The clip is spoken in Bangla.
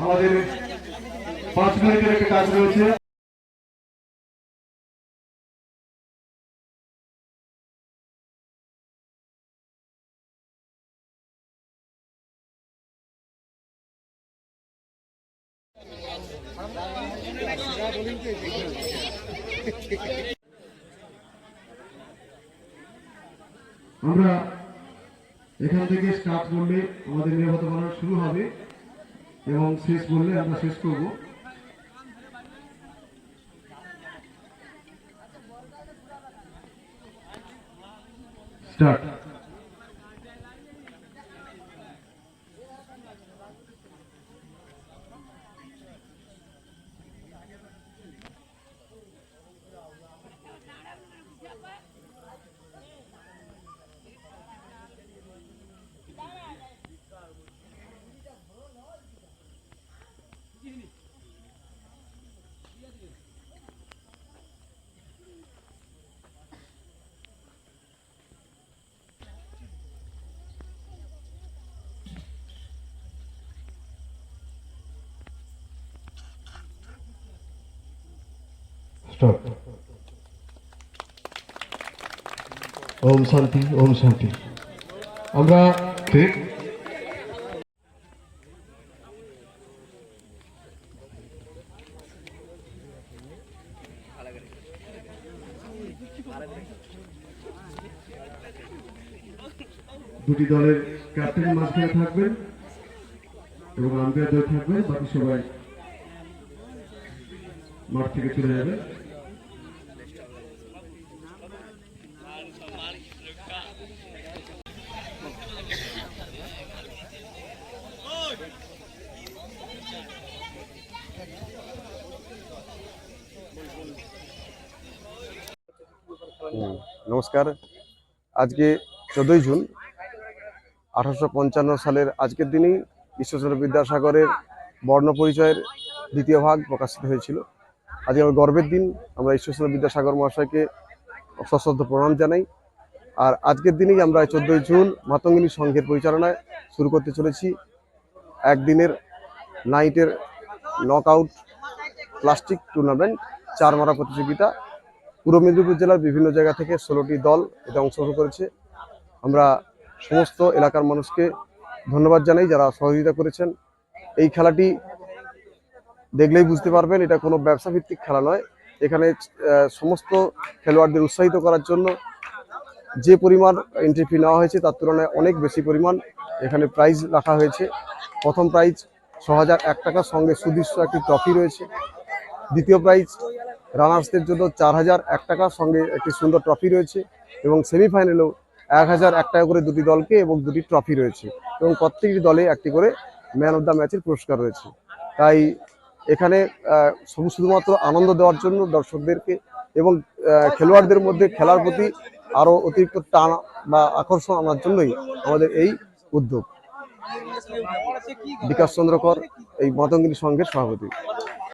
আমাদের পাঁচ মিনিটের একটা কাজ রয়েছে। আমরা এখান থেকে স্টার্ট করলে আমাদের নিরাপত্তা বানানো শুরু হবে। এবং শেষ বললে আমরা শেষ করব। স্টার্ট। স্টপ। ওম শান্তি ওম শান্তি। আমরা ঠিক দুটি দলের ক্যাপ্টেন মাঝখানে থাকবেন এবং আম্পায়ার দল থাকবেন, বাকি সবাই মাঠ থেকে চলে যাবে। নমস্কার। আজকে চোদ্দই জুন, আঠারোশো পঞ্চান্ন সালের আজকের দিনেই ঈশ্বরচন্দ্র বিদ্যাসাগরের বর্ণ পরিচয়ের দ্বিতীয় ভাগ প্রকাশিত হয়েছিল। আজকে আমার গর্বের দিন, আমরা ঈশ্বরচন্দ্র বিদ্যাসাগর মহাশয়কে সশ্রদ্ধ প্রণাম জানাই। আর আজকের দিনেই আমরা চোদ্দই জুন মাতঙ্গিনী সংঘের পরিচালনায় শুরু করতে চলেছি। একদিনের নাইটের নক আউট প্লাস্টিক টুর্নামেন্ট চার মারা প্রতিযোগিতা। পূর্ব মেদিনীপুর জেলার বিভিন্ন জায়গা থেকে ষোলোটি দল এতে অংশগ্রহণ করেছে। আমরা সমস্ত এলাকার মানুষকে ধন্যবাদ জানাই যারা সহযোগিতা করেছেন। এই খেলাটি দেখলেই বুঝতে পারবেন, এটা কোনো ব্যবসা ভিত্তিক খেলা নয়। এখানে সমস্ত খেলোয়াড়দের উৎসাহিত করার জন্য যে পরিমাণ এন্ট্রি ফি নেওয়া হয়েছে, তার তুলনায় অনেক বেশি পরিমাণ এখানে প্রাইজ রাখা হয়েছে। প্রথম প্রাইজ ছ হাজার এক টাকার সঙ্গে সুদৃশ্য একটি ট্রফি রয়েছে। দ্বিতীয় প্রাইজ রানার্সদের জন্য চার হাজার এক টাকার সঙ্গে একটি সুন্দর ট্রফি রয়েছে এবং সেমিফাইনালেও এক হাজার এক টাকা করে দুটি দলকে এবং দুটি ট্রফি রয়েছে এবং প্রত্যেকটি দলে একটি করে ম্যান অফ দ্য ম্যাচের পুরস্কার রয়েছে। তাই এখানে শুধু শুধুমাত্র আনন্দ দেওয়ার জন্য দর্শকদেরকে এবং খেলোয়াড়দের মধ্যে খেলার প্রতি আরও অতিরিক্ত টান বা আকর্ষণ আনার জন্যই আমাদের এই উদ্যোগ। বিকাশ চন্দ্রকর, এই মতঙ্গিনী সংঘের সভাপতি।